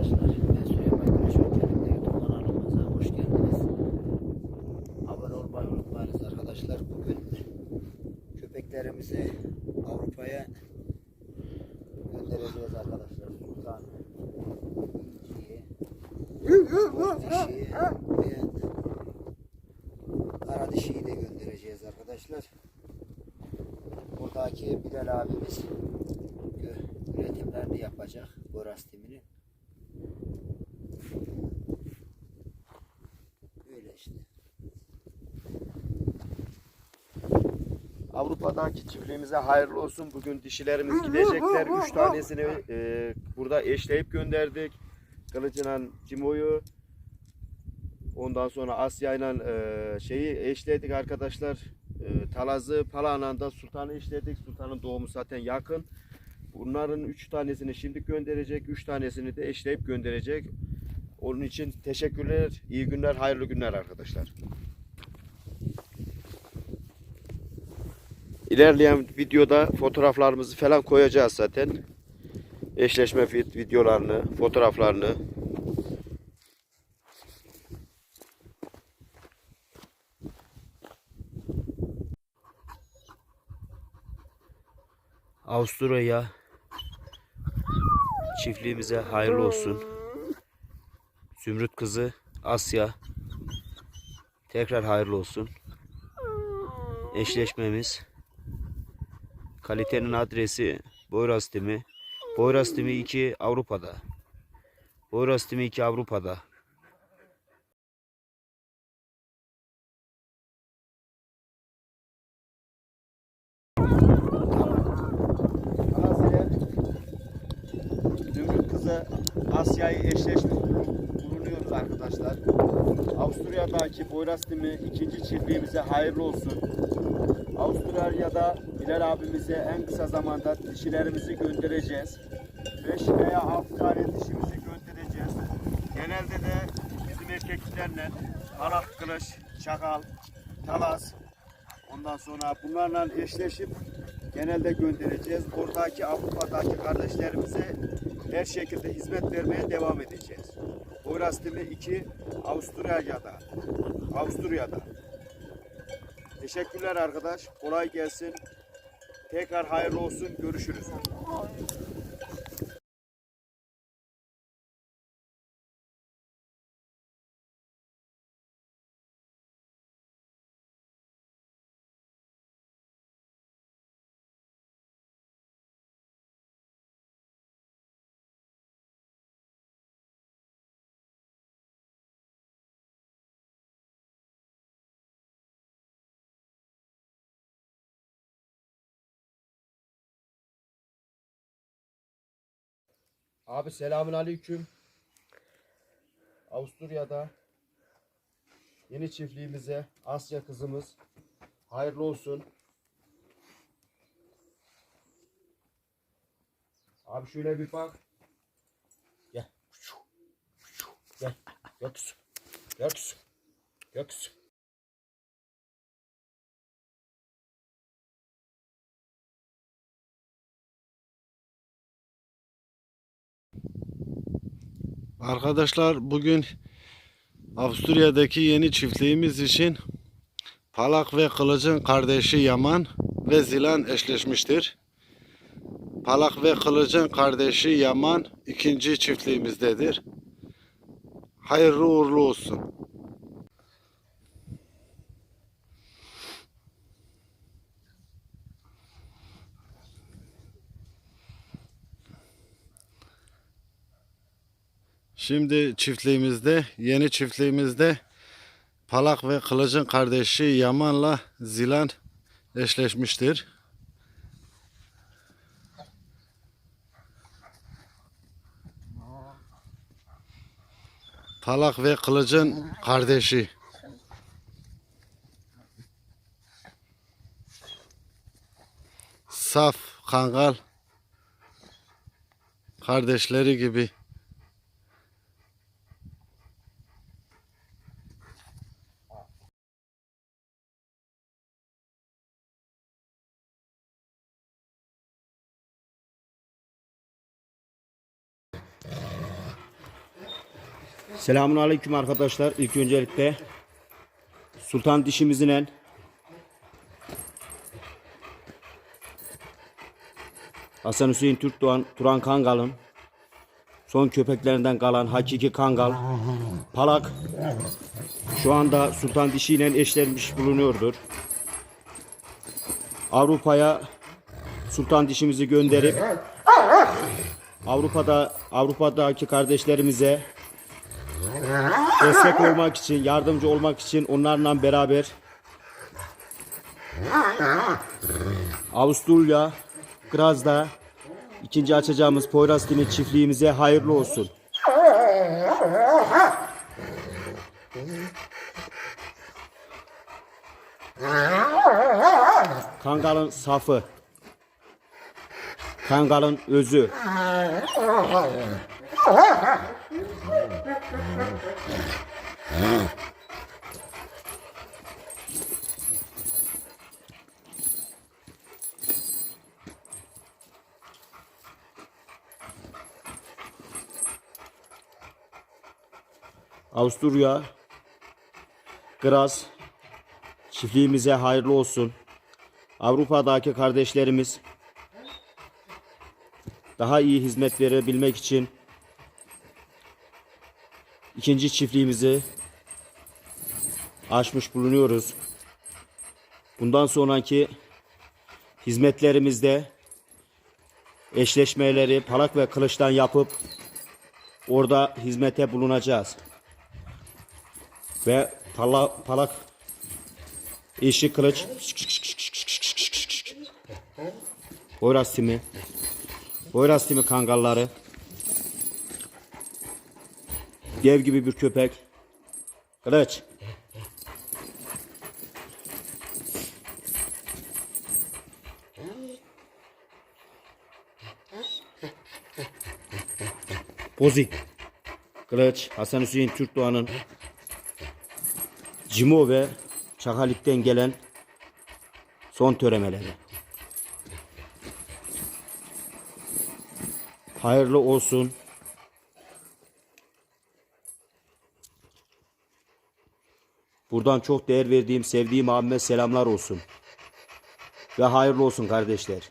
arkadaşlar. Ben Süleyman Güneş Öncelikle YouTube kanalımıza hoş geldiniz. Abone olmayı unutmayınız arkadaşlar. Bugün köpeklerimizi Avrupa'ya göndereceğiz arkadaşlar. Sultan, İnci'yi, Dişi'yi ve Kara Dişi'yi de göndereceğiz arkadaşlar. Buradaki Bilal abimiz gö- üretimlerini yapacak Boras timini. Öyle işte. Avrupa'daki çiftliğimize hayırlı olsun. Bugün dişilerimiz gidecekler. Üç tanesini e, burada eşleyip gönderdik. Kılıcı'la Cimo'yu. Ondan sonra Asya'yla e, şeyi eşledik arkadaşlar. E, Talaz'ı, Pala'na'da Sultan'ı eşledik. Sultan'ın doğumu zaten yakın. Bunların üç tanesini şimdi gönderecek. Üç tanesini de eşleyip gönderecek. Onun için teşekkürler. iyi günler, hayırlı günler arkadaşlar. İlerleyen videoda fotoğraflarımızı falan koyacağız zaten. Eşleşme vid- videolarını, fotoğraflarını. Avusturya çiftliğimize hayırlı olsun. Zümrüt kızı Asya tekrar hayırlı olsun. Eşleşmemiz kalitenin adresi Boyraz Timi. Boyraz Timi 2 Avrupa'da. Boyraz Timi 2 Avrupa'da. Asya'yı eşleşme bulunuyoruz arkadaşlar. Avusturya'daki Boyrastimi ikinci çiftliğimize hayırlı olsun. Avustralya'da Bilal abimize en kısa zamanda dişilerimizi göndereceğiz. 5 veya 6 tane dişimizi göndereceğiz. Genelde de bizim erkeklerle Arap kılıç, çakal, talas, ondan sonra bunlarla eşleşip genelde göndereceğiz. Oradaki Avrupa'daki kardeşlerimize her şekilde hizmet vermeye devam edeceğiz. Boyrastimi 2 Avusturya'da. Avusturya'da. Teşekkürler arkadaş. Kolay gelsin. Tekrar hayırlı olsun. Görüşürüz. Abi selamun aleyküm. Avusturya'da yeni çiftliğimize Asya kızımız hayırlı olsun. Abi şöyle bir bak. Gel. Gel. Gel kızım. Gel kızım. Gel kızım. Arkadaşlar bugün Avusturya'daki yeni çiftliğimiz için Palak ve Kılıç'ın kardeşi Yaman ve Zilan eşleşmiştir. Palak ve Kılıç'ın kardeşi Yaman ikinci çiftliğimizdedir. Hayırlı uğurlu olsun. Şimdi çiftliğimizde, yeni çiftliğimizde Palak ve Kılıç'ın kardeşi Yaman'la Zilan eşleşmiştir. Palak ve Kılıç'ın kardeşi. Saf, kangal kardeşleri gibi. Selamun aleyküm arkadaşlar. İlk öncelikle Sultan dişimizin Hasan Hüseyin Türk Doğan Turan Kangal'ın son köpeklerinden kalan hakiki Kangal Palak şu anda Sultan dişiyle eşlenmiş bulunuyordur. Avrupa'ya Sultan dişimizi gönderip Avrupa'da Avrupa'daki kardeşlerimize destek olmak için, yardımcı olmak için onlarla beraber Avusturya, Graz'da ikinci açacağımız Poyrazkini çiftliğimize hayırlı olsun. Kangal'ın safı. Kangal'ın özü. Avusturya, Graz, çiftliğimize hayırlı olsun. Avrupa'daki kardeşlerimiz daha iyi hizmet verebilmek için ikinci çiftliğimizi açmış bulunuyoruz. Bundan sonraki hizmetlerimizde eşleşmeleri palak ve kılıçtan yapıp orada hizmete bulunacağız. Ve pala, palak işi kılıç Poyraz timi Poyraz timi kangalları Dev gibi bir köpek Kılıç Bozi Kılıç Hasan Hüseyin Türk Doğan'ın Cimo ve Çakalik'ten gelen son töremeleri. Hayırlı olsun. Buradan çok değer verdiğim, sevdiğim abime selamlar olsun. Ve hayırlı olsun kardeşler.